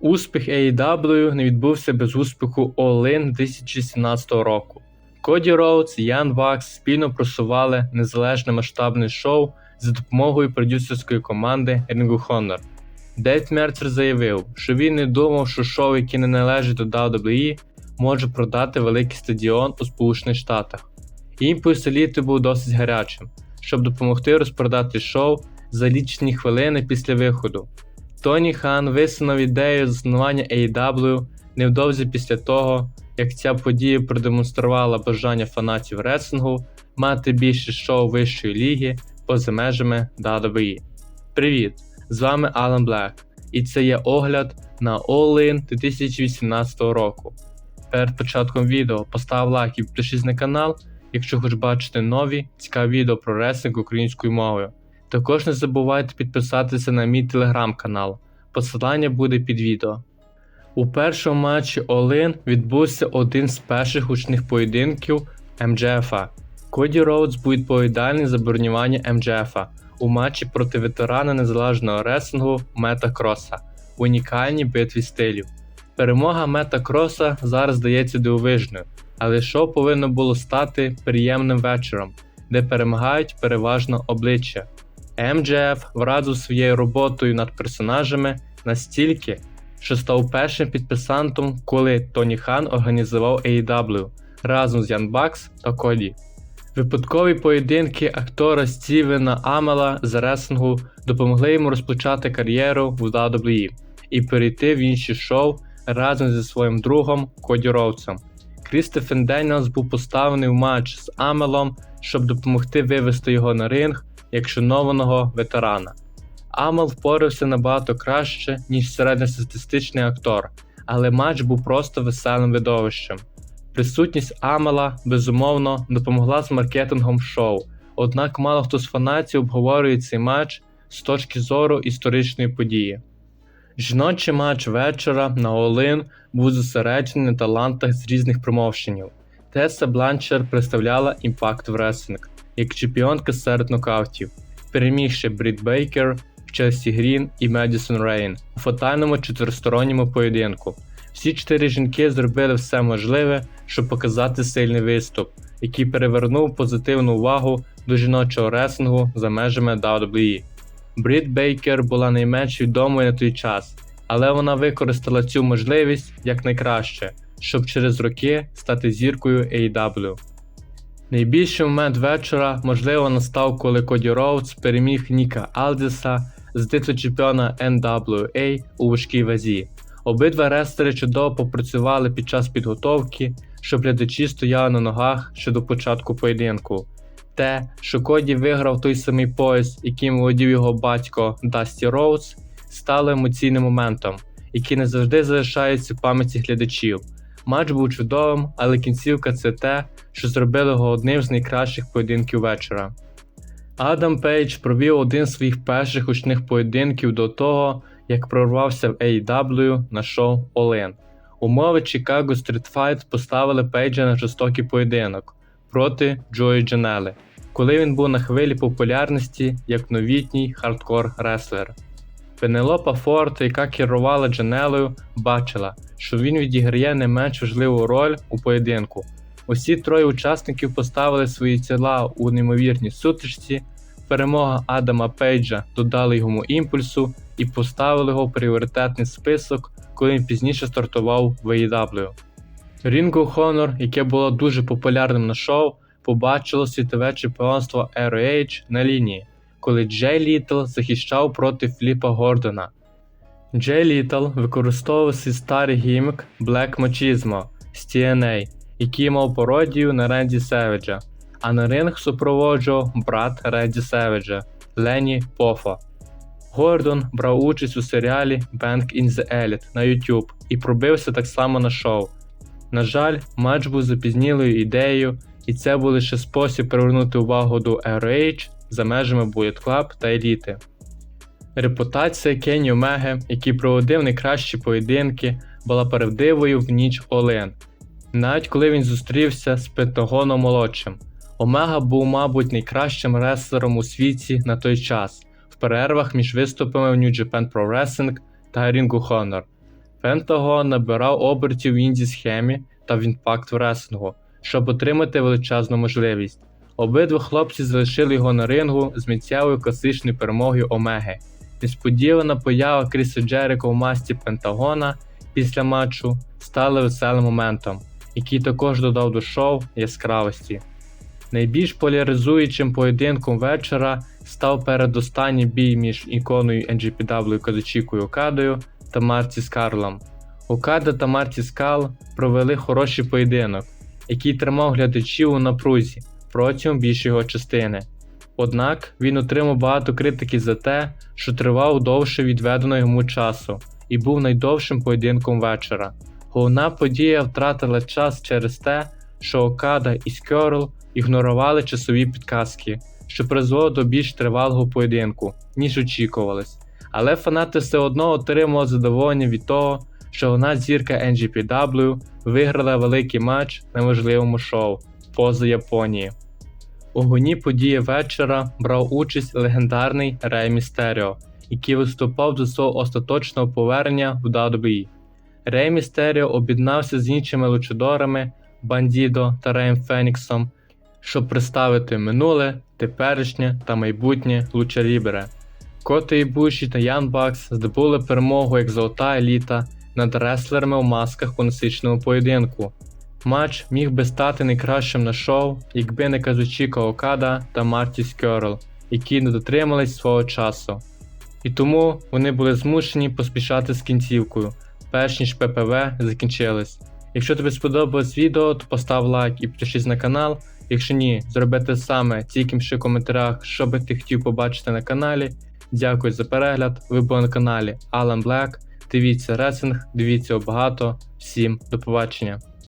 Успіх AEW не відбувся без успіху In 2017 року. Коді Роудс і Ян Вакс спільно просували незалежне масштабне шоу за допомогою продюсерської команди Ring of Honor. Дейв Мерцер заявив, що він не думав, що шоу, яке не належить до WWE, може продати великий стадіон у Сполучених Штатах. Імпульс еліти був досить гарячим, щоб допомогти розпродати шоу за лічені хвилини після виходу. Тоні Хан висунув ідею заснування AEW невдовзі після того, як ця подія продемонструвала бажання фанатів реслінгу мати більше шоу вищої ліги поза межами WWE. Привіт! З вами Алан Блек, і це є огляд на All In 2018 року. Перед початком відео постав лайк і підпишись на канал, якщо хочеш бачити нові цікаві відео про реслінг українською мовою. Також не забувайте підписатися на мій телеграм-канал. Посилання буде під відео. У першому матчі Олин відбувся один з перших гучних поєдинків МДФ. Коді Роудс буде відповідальний за бронювання МДФ у матчі проти ветерана незалежного реслінгу Мета Кроса в унікальній битві стилів. Перемога Мета Кроса зараз здається дивовижною, але шоу повинно було стати приємним вечором, де перемагають переважно обличчя. МДФ вразив своєю роботою над персонажами настільки, що став першим підписантом, коли Тоні Хан організував AEW разом з Ян Бакс та Коді. Випадкові поєдинки актора Стівена Амела з реслінгу допомогли йому розпочати кар'єру в WWE і перейти в інші шоу разом зі своїм другом Коді Роудсом. Крістофен Деніелс був поставлений в матч з Амелом, щоб допомогти вивести його на ринг як шанованого ветерана. Амел впорався набагато краще, ніж середньостатистичний актор, але матч був просто веселим видовищем. Присутність Амела, безумовно, допомогла з маркетингом шоу, однак мало хто з фанатів обговорює цей матч з точки зору історичної події. Жіночий матч вечора на Олин був зосереджений на талантах з різних промоушенів. Теса Бланчер представляла Impact Wrestling як чемпіонка серед нокаутів, перемігши Брід Бейкер, Челсі Грін і Медісон Рейн у фатальному чотиристоронньому поєдинку. Всі чотири жінки зробили все можливе, щоб показати сильний виступ, який перевернув позитивну увагу до жіночого реслінгу за межами WWE. Брід Бейкер була найменш відомою на той час, але вона використала цю можливість якнайкраще, щоб через роки стати зіркою AEW. Найбільший момент вечора, можливо, настав, коли Коді Роудс переміг Ніка Алдіса з титулу чемпіона NWA у важкій вазі. Обидва рестери чудово попрацювали під час підготовки, щоб глядачі стояли на ногах ще до початку поєдинку. Те, що Коді виграв той самий пояс, яким володів його батько Дасті Роудс, стало емоційним моментом, який не завжди залишається в пам'яті глядачів. Матч був чудовим, але кінцівка це те, що зробило його одним з найкращих поєдинків вечора. Адам Пейдж провів один з своїх перших гучних поєдинків до того, як прорвався в AEW на шоу All In. Умови Chicago Street Fight поставили Пейджа на жорстокий поєдинок проти Джої Джанели, коли він був на хвилі популярності як новітній хардкор реслер. Пенелопа Форд, яка керувала Джанелою, бачила, що він відіграє не менш важливу роль у поєдинку. Усі троє учасників поставили свої тіла у неймовірній сутичці. Перемога Адама Пейджа додала йому імпульсу і поставили його в пріоритетний список, коли він пізніше стартував в AEW. Ring of Honor, яке було дуже популярним на шоу, побачило світове чемпіонство ROH на лінії, коли Джей Літл захищав проти Фліпа Гордона. Джей Літл використовував свій старий гімік Black Machismo з TNA, який мав пародію на Ренді Севеджа, а на ринг супроводжував брат Ренді Севеджа Лені Пофа. Гордон брав участь у серіалі Bank in the Elite на YouTube і пробився так само на шоу. На жаль, матч був запізнілою ідеєю, і це був лише спосіб привернути увагу до ROH за межами Bullet Club та еліти. Репутація Кенні Омеги, який проводив найкращі поєдинки, була правдивою в ніч Олен. Навіть коли він зустрівся з Пентагоном молодшим. Омега був, мабуть, найкращим реслером у світі на той час, в перервах між виступами в New Japan Pro Wrestling та Ring of Honor. Пентагон набирав обертів в інді схемі та в імпакт реслінгу, щоб отримати величезну можливість. Обидва хлопці залишили його на рингу з миттєвою класичною перемогою Омеги. Несподівана поява Кріса Джеріка в масті Пентагона після матчу стала веселим моментом, який також додав до шоу яскравості. Найбільш поляризуючим поєдинком вечора став передостанній бій між іконою NGPW Кадочікою Окадою та Марті Скарлом. Окада та Марті Скал провели хороший поєдинок, який тримав глядачів у напрузі протягом більшої частини. Однак він отримав багато критики за те, що тривав довше відведеного йому часу і був найдовшим поєдинком вечора. Головна подія втратила час через те, що Окада і Скерл ігнорували часові підказки, що призвело до більш тривалого поєдинку, ніж очікувалось. Але фанати все одно отримали задоволення від того, що головна зірка NGPW виграла великий матч на важливому шоу поза Японії. У гоні події вечора брав участь легендарний Рей Містеріо, який виступав до свого остаточного повернення в WWE. Рей Містеріо об'єднався з іншими лучидорами Бандідо та Реєм Феніксом, щоб представити минуле, теперішнє та майбутнє Лучарібере. Коти Ібуші та Ян Бакс здобули перемогу як золота еліта над реслерами у масках у насиченому поєдинку. Матч міг би стати найкращим на шоу, якби не Казучіка Окада та Марті Скерл, які не дотримались свого часу. І тому вони були змушені поспішати з кінцівкою, перш ніж ППВ закінчилось. Якщо тобі сподобалось відео, то постав лайк і підпишись на канал. Якщо ні, зроби те саме, тільки в коментарях, що би ти хотів побачити на каналі. Дякую за перегляд. Ви були на каналі Alan Black. Дивіться ресинг, дивіться його багато. Всім до побачення.